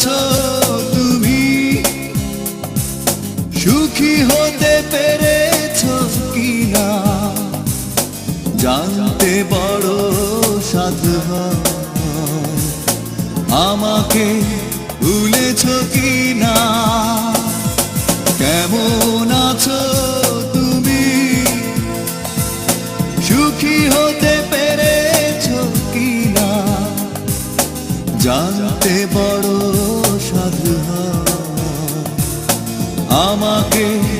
আছো তুমি? সুখী হতে পেরেছ কিনা? জানতে বড় সাধু আমাকে ভুলেছ কিনা? কেমন আছো তুমি? সুখী হতে জানতে বড় সাধু। আমাকে